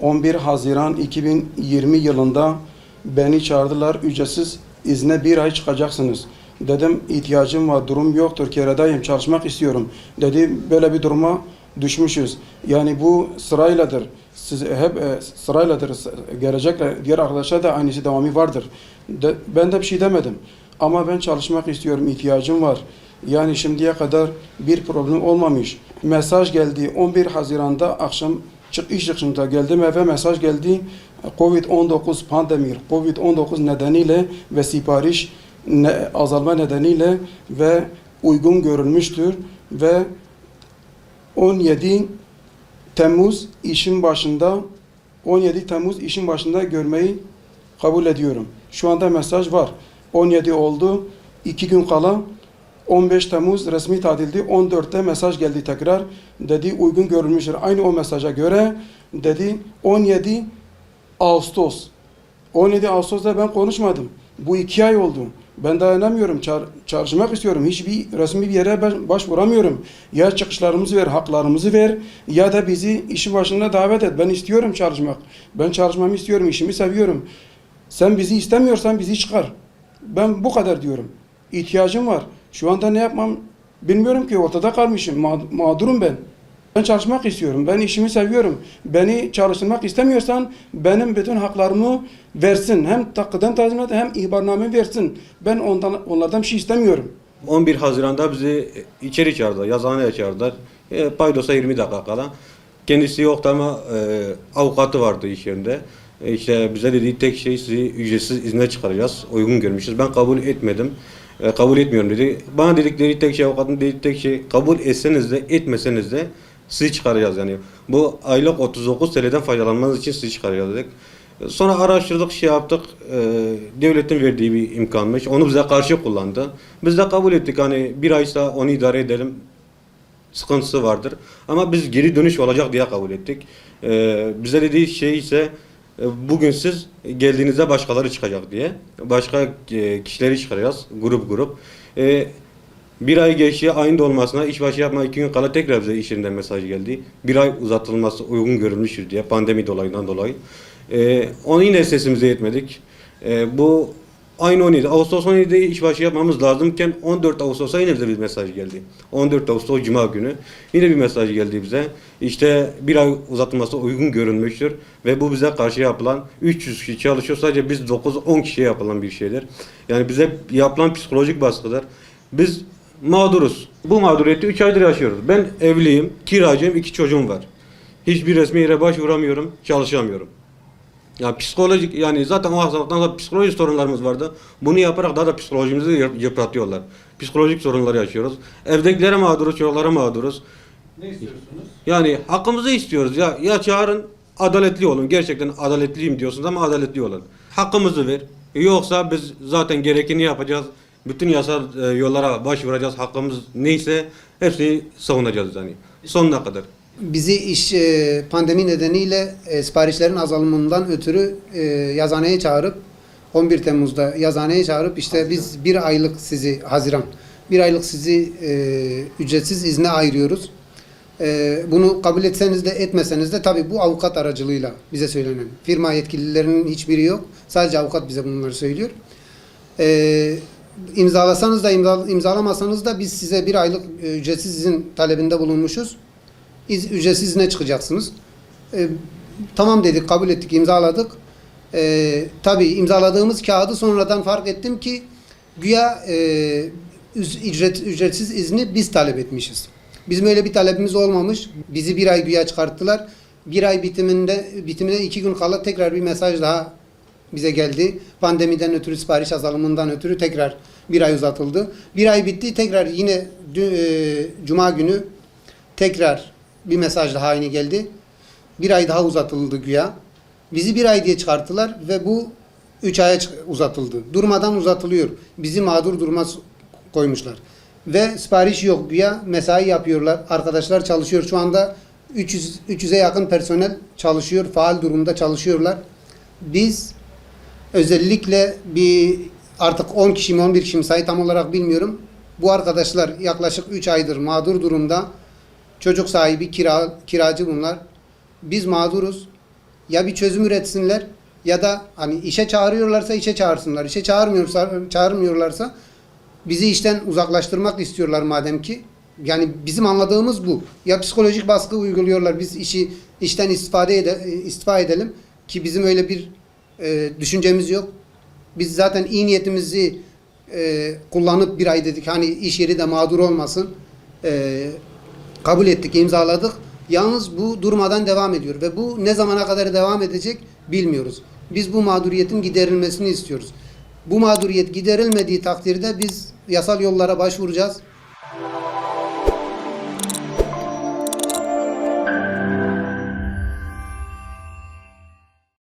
11 Haziran 2020 yılında beni çağırdılar. Ücretsiz izne bir ay çıkacaksınız. Dedim ihtiyacım var, durum yoktur, keredayım, çalışmak istiyorum. Dedi böyle bir duruma düşmüşüz. Yani bu sırayladır. Siz hep e, sırayladır. Gelecekler diğer arkadaşlar da aynısı devamı vardır. De, ben de bir şey demedim. Ama ben çalışmak istiyorum, ihtiyacım var. Yani şimdiye kadar bir problem olmamış. Mesaj geldi 11 Haziran'da akşam çık iş çıkışında geldim eve mesaj geldi. Covid-19 pandemi, Covid-19 nedeniyle ve sipariş ne, azalma nedeniyle ve uygun görülmüştür ve 17 Temmuz işin başında 17 Temmuz işin başında görmeyi kabul ediyorum. Şu anda mesaj var. 17 oldu. 2 gün kala 15 Temmuz resmi tatildi. 14'te mesaj geldi tekrar. Dedi uygun görülmüştür. Aynı o mesaja göre dedi 17 Ağustos. 17 Ağustos'ta ben konuşmadım. Bu iki ay oldu. Ben dayanamıyorum. Çar, çalışmak istiyorum. Hiçbir resmi bir yere başvuramıyorum. Ya çıkışlarımızı ver, haklarımızı ver ya da bizi işi başına davet et. Ben istiyorum çalışmak. Ben çalışmamı istiyorum, işimi seviyorum. Sen bizi istemiyorsan bizi çıkar. Ben bu kadar diyorum. İhtiyacım var. Şu anda ne yapmam bilmiyorum ki ortada kalmışım. Ma- mağdurum ben. Ben çalışmak istiyorum. Ben işimi seviyorum. Beni çalıştırmak istemiyorsan benim bütün haklarımı versin. Hem takıdan tazminat hem ihbarname versin. Ben ondan onlardan bir şey istemiyorum. 11 Haziran'da bizi içeri çağırdılar, yazıhaneye çağırdılar. E, paydosa 20 dakika kala. Kendisi yoktu ama e, avukatı vardı iş yerinde. E, işte bize dediği tek şey sizi ücretsiz izne çıkaracağız. Uygun görmüşüz. Ben kabul etmedim. E, kabul etmiyorum dedi. Bana dedikleri tek şey avukatın dediği tek şey kabul etseniz de etmeseniz de sizi çıkaracağız yani. Bu aylık 39 TL'den faydalanmanız için sizi çıkaracağız dedik. Sonra araştırdık, şey yaptık. E, devletin verdiği bir imkanmış. Onu bize karşı kullandı. Biz de kabul ettik. Hani bir aysa onu idare edelim. Sıkıntısı vardır. Ama biz geri dönüş olacak diye kabul ettik. E, bize dediği şey ise bugün siz geldiğinizde başkaları çıkacak diye. Başka e, kişileri çıkaracağız. Grup grup. E, bir ay geçti ayın dolmasına işbaşı yapma iki gün kala tekrar bize iş yerinden mesaj geldi. Bir ay uzatılması uygun görülmüştür diye pandemi dolayından dolayı. Ee, onu yine sesimize yetmedik. Ee, bu aynı 17 Ağustos 17'de işbaşı yapmamız lazımken 14 Ağustos'a yine bize bir mesaj geldi. 14 Ağustos Cuma günü yine bir mesaj geldi bize. İşte bir ay uzatılması uygun görülmüştür ve bu bize karşı yapılan 300 kişi çalışıyor sadece biz 9-10 kişiye yapılan bir şeyler. Yani bize yapılan psikolojik baskılar. Biz mağduruz. Bu mağduriyeti 3 aydır yaşıyoruz. Ben evliyim, kiracıyım, iki çocuğum var. Hiçbir resmi yere başvuramıyorum, çalışamıyorum. Ya psikolojik yani zaten o hastalıktan da psikolojik sorunlarımız vardı. Bunu yaparak daha da psikolojimizi yıp- yıpratıyorlar. Psikolojik sorunlar yaşıyoruz. Evdekilere mağduruz, çocuklara mağduruz. Ne istiyorsunuz? Yani hakkımızı istiyoruz. Ya ya çağırın adaletli olun. Gerçekten adaletliyim diyorsunuz ama adaletli olun. Hakkımızı ver. Yoksa biz zaten gerekeni yapacağız. Bütün yasal e, yollara başvuracağız. Hakkımız neyse hepsini savunacağız yani. Sonuna kadar. Bizi iş e, pandemi nedeniyle e, siparişlerin azalımından ötürü e, yazaneye çağırıp 11 Temmuz'da yazaneye çağırıp işte biz bir aylık sizi Haziran bir aylık sizi e, ücretsiz izne ayırıyoruz. E, bunu kabul etseniz de etmeseniz de tabii bu avukat aracılığıyla bize söylenen. Firma yetkililerinin hiçbiri yok. Sadece avukat bize bunları söylüyor. E, imzalasanız da imza, imzalamasanız da biz size bir aylık e, ücretsiz izin talebinde bulunmuşuz. İz, ücretsiz izne çıkacaksınız. E, tamam dedik, kabul ettik, imzaladık. E, tabii imzaladığımız kağıdı sonradan fark ettim ki güya e, ücret, ücretsiz izni biz talep etmişiz. Bizim öyle bir talebimiz olmamış. Bizi bir ay güya çıkarttılar. Bir ay bitiminde bitimine iki gün kala tekrar bir mesaj daha bize geldi. Pandemiden ötürü sipariş azalımından ötürü tekrar bir ay uzatıldı. Bir ay bitti tekrar yine e, cuma günü tekrar bir mesaj daha aynı geldi. Bir ay daha uzatıldı güya. Bizi bir ay diye çıkarttılar ve bu üç aya uzatıldı. Durmadan uzatılıyor. Bizi mağdur duruma koymuşlar. Ve sipariş yok güya mesai yapıyorlar. Arkadaşlar çalışıyor. Şu anda 300 300'e yakın personel çalışıyor. Faal durumda çalışıyorlar. Biz özellikle bir artık 10 kişi mi 11 kişi mi sayı tam olarak bilmiyorum. Bu arkadaşlar yaklaşık 3 aydır mağdur durumda. Çocuk sahibi kira, kiracı bunlar. Biz mağduruz. ya bir çözüm üretsinler ya da hani işe çağırıyorlarsa işe çağırsınlar. İşe çağırmıyorsa çağırmıyorlarsa bizi işten uzaklaştırmak istiyorlar madem ki. Yani bizim anladığımız bu. Ya psikolojik baskı uyguluyorlar. Biz işi işten istifade ede, istifa edelim ki bizim öyle bir e, düşüncemiz yok. Biz zaten iyi niyetimizi e, kullanıp bir ay dedik hani iş yeri de mağdur olmasın. E, kabul ettik, imzaladık. Yalnız bu durmadan devam ediyor ve bu ne zamana kadar devam edecek bilmiyoruz. Biz bu mağduriyetin giderilmesini istiyoruz. Bu mağduriyet giderilmediği takdirde biz yasal yollara başvuracağız.